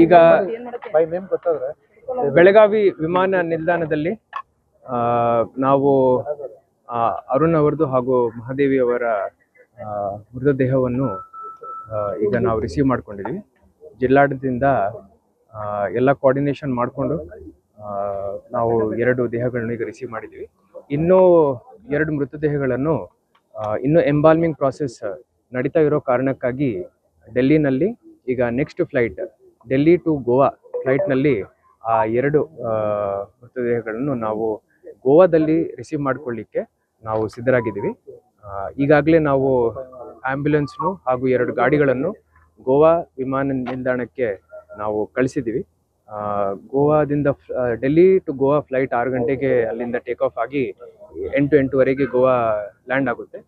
ಈಗ ಬೆಳಗಾವಿ ವಿಮಾನ ನಿಲ್ದಾಣದಲ್ಲಿ ಆ, ನಾವು ಅರುಣ್ ಅವರದು ಹಾಗೂ ಮಹಾದೇವಿ ಅವರ ಮೃತದೇಹವನ್ನು ಈಗ ನಾವು ರಿಸೀವ್ ಮಾಡ್ಕೊಂಡಿದ್ವಿ. ಜಿಲ್ಲಾಡಳಿತದಿಂದ ಎಲ್ಲ ಕೋಆರ್ಡಿನೇಷನ್ ಮಾಡಿಕೊಂಡು ನಾವು ಎರಡು ದೇಹಗಳನ್ನು ಈಗ ರಿಸೀವ್ ಮಾಡಿದ್ವಿ. ಇನ್ನೂ ಎರಡು ಮೃತದೇಹಗಳನ್ನು ಇನ್ನೂ ಎಂಬಾಲ್ಮಿಂಗ್ ಪ್ರಾಸೆಸ್ ನಡೀತಾ ಇರೋ ಕಾರಣಕ್ಕಾಗಿ ಡೆಲ್ಲಿನಲ್ಲಿ ಈಗ next flight Delhi to Goa ಫ್ಲೈಟ್ನಲ್ಲಿ ಆ ಎರಡು ಮೃತದೇಹಗಳನ್ನು ನಾವು ಗೋವಾದಲ್ಲಿ ರಿಸೀವ್ ಮಾಡಿಕೊಳ್ಳಿಕ್ಕೆ ನಾವು ಸಿದ್ಧರಾಗಿದ್ದೀವಿ. ಈಗಾಗಲೇ ನಾವು ಆಂಬ್ಯುಲೆನ್ಸ್ನು ಹಾಗೂ ಎರಡು ಗಾಡಿಗಳನ್ನು ಗೋವಾ ವಿಮಾನ ನಿಲ್ದಾಣಕ್ಕೆ ನಾವು ಕಳಿಸಿದ್ದೀವಿ. ಗೋವಾದಿಂದ ಡೆಲ್ಲಿ ಟು ಗೋವಾ ಫ್ಲೈಟ್ ಆರು ಗಂಟೆಗೆ ಅಲ್ಲಿಂದ ಟೇಕ್ ಆಫ್ ಆಗಿ ಎಂಟು ಎಂಟುವರೆಗೆ ಗೋವಾ ಲ್ಯಾಂಡ್ ಆಗುತ್ತೆ.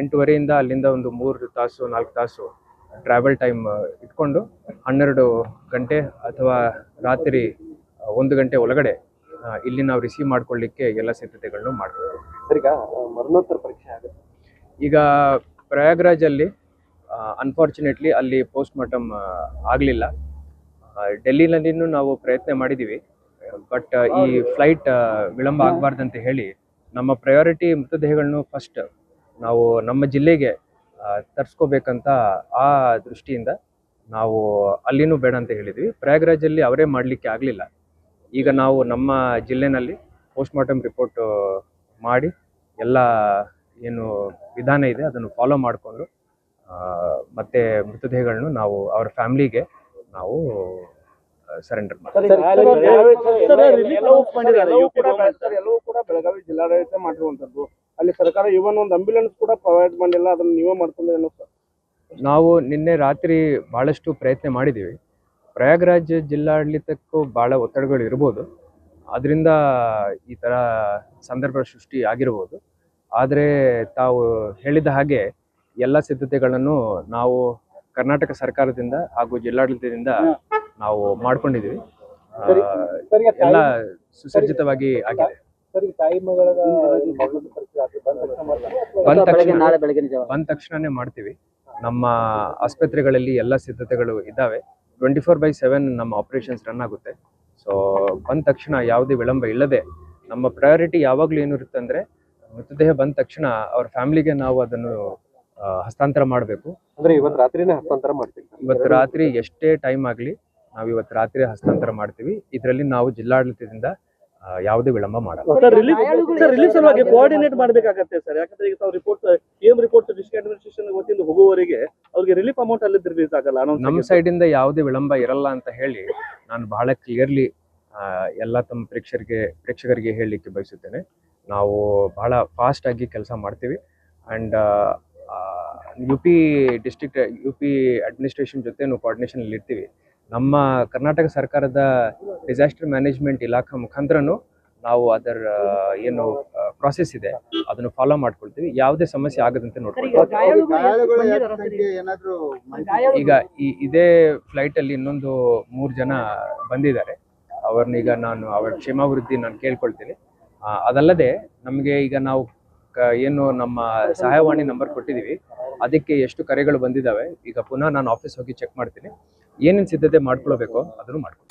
ಎಂಟುವರೆಯಿಂದ ಅಲ್ಲಿಂದ ಒಂದು ಮೂರು ತಾಸು, ನಾಲ್ಕು ತಾಸು ಟ್ರಾವೆಲ್ ಟೈಮ್ ಇಟ್ಕೊಂಡು ಹನ್ನೆರಡು ಗಂಟೆ ಅಥವಾ ರಾತ್ರಿ ಒಂದು ಗಂಟೆ ಒಳಗಡೆ ಇಲ್ಲಿ ನಾವು ರಿಸೀವ್ ಮಾಡ್ಕೊಳ್ಳಿಕ್ಕೆ ಎಲ್ಲ ಸಿದ್ಧತೆಗಳನ್ನು ಮಾಡ್ತೀವಿ ಸರ್ ಈಗ ಮರಣೋತ್ತರ ಪರೀಕ್ಷೆ ಆಗುತ್ತೆ. ಈಗ ಪ್ರಯಾಗ್ರಾಜಲ್ಲಿ ಅನ್ಫಾರ್ಚುನೇಟ್ಲಿ ಅಲ್ಲಿ ಪೋಸ್ಟ್ ಮಾರ್ಟಮ್ ಆಗಲಿಲ್ಲ. ಡೆಲ್ಲಿನಲ್ಲಿನೂ ನಾವು ಪ್ರಯತ್ನ ಮಾಡಿದ್ದೀವಿ ಬಟ್ ಈ ಫ್ಲೈಟ್ ವಿಳಂಬ ಆಗಬಾರ್ದಂತ ಹೇಳಿ ನಮ್ಮ ಪ್ರಯಾರಿಟಿ ಮೃತದೇಹಗಳನ್ನು ಫಸ್ಟ್ ನಾವು ನಮ್ಮ ಜಿಲ್ಲೆಗೆ ತರಿಸ್ಕೋಬೇಕಂತ ಆ ದೃಷ್ಟಿಯಿಂದ ನಾವು ಅಲ್ಲಿನೂ ಬೇಡ ಅಂತ ಹೇಳಿದ್ವಿ ಪ್ರಯಾಗ್ರಾಜಲ್ಲಿ ಅವರೇ ಮಾಡಲಿಕ್ಕೆ ಆಗಲಿಲ್ಲ ಈಗ ನಾವು ನಮ್ಮ ಜಿಲ್ಲೆನಲ್ಲಿ ಪೋಸ್ಟ್ ಮಾರ್ಟಮ್ ರಿಪೋರ್ಟ್ ಮಾಡಿ ಎಲ್ಲ ಏನು ವಿಧಾನ ಇದೆ ಅದನ್ನು ಫಾಲೋ ಮಾಡಿಕೊಂಡು ಮತ್ತೆ ಮೃತದೇಹಗಳನ್ನು ನಾವು ಅವರ ಫ್ಯಾಮಿಲಿಗೆ ನಾವು ಸರೆಂಡರ್ ಬೆಳಗಾವಿ ಜಿಲ್ಲಾಡಳಿತ ಮಾಡಿರುವಂತದ್ದು ಅಲ್ಲಿ ಸರ್ಕಾರ ಇವನ್ ಒಂದು ಅಂಬ್ಯುಲೆನ್ಸ್ ಕೂಡ ಪ್ರೊವೈಡ್ ಮಾಡಿಲ್ಲ ಅದನ್ನ ನೀವೇ ಮಾಡ್ಕೊಂಡಿದ್ದೇನೋ ಸರ್ ನಾವು ನಿನ್ನೆ ರಾತ್ರಿ ಭಾಳಷ್ಟು ಪ್ರಯತ್ನ ಮಾಡಿದ್ದೀವಿ. ಪ್ರಯಾಗ್ರಾಜ್ ಜಿಲ್ಲಾಡಳಿತಕ್ಕೂ ಭಾಳ ಒತ್ತಡಗಳು ಇರ್ಬೋದು. ಅದರಿಂದ ಈ ಥರ ಸಂದರ್ಭ ಸೃಷ್ಟಿ ಆಗಿರ್ಬೋದು. ಆದರೆ ತಾವು ಹೇಳಿದ ಹಾಗೆ ಎಲ್ಲ ಸಿದ್ಧತೆಗಳನ್ನು ನಾವು ಕರ್ನಾಟಕ ಸರ್ಕಾರದಿಂದ ಹಾಗೂ ಜಿಲ್ಲಾಡಳಿತದಿಂದ ನಾವು ಮಾಡ್ಕೊಂಡಿದ್ದೀವಿ. ಎಲ್ಲ ಸುಸಜ್ಜಿತವಾಗಿ ಆಗಿದೆ. ಬಂದ ತಕ್ಷಣ ಬಂದ ತಕ್ಷಣನೇ ಮಾಡ್ತೀವಿ. ನಮ್ಮ ಆಸ್ಪತ್ರೆಗಳಲ್ಲಿ ಎಲ್ಲ ಸಿದ್ಧತೆಗಳು ಇದ್ದಾವೆ. ಟ್ವೆಂಟಿ ಫೋರ್ ಬೈ ಸೆವೆನ್ ನಮ್ಮ ಆಪರೇಷನ್ಸ್ ರನ್ ಆಗುತ್ತೆ. ಸೊ ಬಂದ ತಕ್ಷಣ ಯಾವುದೇ ವಿಳಂಬ ಇಲ್ಲದೆ ನಮ್ಮ ಪ್ರಯಾರಿಟಿ ಯಾವಾಗಲೂ ಏನಿರುತ್ತೆ ಅಂದರೆ ಮೃತದೇಹ ಬಂದ ತಕ್ಷಣ ಅವ್ರ ಫ್ಯಾಮಿಲಿಗೆ ನಾವು ಅದನ್ನು ಹಸ್ತಾಂತರ ಮಾಡಬೇಕು. ಅಂದ್ರೆ ಇವತ್ತು ರಾತ್ರಿನೇ ಹಸ್ತಾಂತರ ಮಾಡ್ತೀವಿ. ಇವತ್ತು ರಾತ್ರಿ ಎಷ್ಟೇ ಟೈಮ್ ಆಗಲಿ ನಾವು ಇವತ್ತು ರಾತ್ರಿ ಹಸ್ತಾಂತರ ಮಾಡ್ತೀವಿ. ಇದರಲ್ಲಿ ನಾವು ಜಿಲ್ಲಾಡಳಿತದಿಂದ ಯಾವುದೇ ವಿಳಂಬ ಮಾಡಲ್ಲ. ಸರ್ ರಿಲೀಫ್ ಸಲುವಾಗಿ ಕೋಆರ್ಡಿನೇಟ್ ಮಾಡ್ಬೇಕಾಗತ್ತೆ ಸರ್. ಯಾಕಂದ್ರೆ ಈಗ ತಾವು report aim report district administration ವತಿಯಿಂದ ಹೋಗುವವರೆಗೆ ಅವ್ರಿಗೆ ರಿಲೀಫ್ ಅಮೌಂಟ್ ಅಲ್ಲಿ ರಿಲೀಸ್ ಆಗಲ್ಲ ನಮ್ಮ ಸೈಡ್ ಇಂದ ಯಾವುದೇ ವಿಳಂಬ ಇರಲ್ಲ ಅಂತ ಹೇಳಿ ನಾನು ಬಹಳ ಕ್ಲಿಯರ್ಲಿ ಎಲ್ಲ ತಮ್ಮ ಪ್ರೇಕ್ಷಕರಿಗೆ ಪ್ರೇಕ್ಷಕರಿಗೆ ಹೇಳಲಿಕ್ಕೆ ಬಯಸುತ್ತೇನೆ. ನಾವು ಬಹಳ ಫಾಸ್ಟ್ ಆಗಿ ಕೆಲಸ ಮಾಡ್ತೀವಿ. And U P district U P administration ಜೊತೆ ನಾವು ಕೋಆರ್ಡಿನೇಷನ್ ಅಲ್ಲಿ ಇರ್ತೀವಿ. ನಮ್ಮ ಕರ್ನಾಟಕ ಸರ್ಕಾರದ ಡಿಸಾಸ್ಟರ್ ಮ್ಯಾನೇಜ್ಮೆಂಟ್ ಇಲಾಖಾ ಮುಖಾಂತರನು ನಾವು ಅದರ ಏನು ಪ್ರಾಸೆಸ್ ಇದೆ. ಅದನ್ನು ಫಾಲೋ ಮಾಡ್ಕೊಳ್ತೀವಿ. ಯಾವುದೇ ಸಮಸ್ಯೆ ಆಗದಂತೆ ನೋಡ್ಕೊಳ್ತೀವಿ. ಏನಾದ್ರು ಈಗ ಈ ಇದೇ ಫ್ಲೈಟ್ ಅಲ್ಲಿ ಇನ್ನೊಂದು ಮೂರು ಜನ ಬಂದಿದ್ದಾರೆ. ಅವ್ರನ್ನೀಗ ನಾನು ಅವರ ಕ್ಷೇಮಾಭಿವೃದ್ಧಿ ನಾನು ಕೇಳ್ಕೊಳ್ತೀನಿ. ಆ, ಅದಲ್ಲದೆ ನಮಗೆ ಈಗ ನಾವು ಏನು ನಮ್ಮ ಸಹಾಯವಾಣಿ ನಂಬರ್ ಕೊಟ್ಟಿದ್ದೀವಿ. ಅದಕ್ಕೆ ಎಷ್ಟು ಕರೆಗಳು ಬಂದಿದ್ದಾವೆ, ಈಗ ಪುನಃ ನಾನು ಆಫೀಸ್ ಹೋಗಿ ಚೆಕ್ ಮಾಡ್ತೀನಿ. ಏನೇನು ಸಿದ್ಧತೆ ಮಾಡ್ಕೊಳ್ಬೇಕೋ, ಅದನ್ನು ಮಾಡ್ಕೊಳ್ತೀನಿ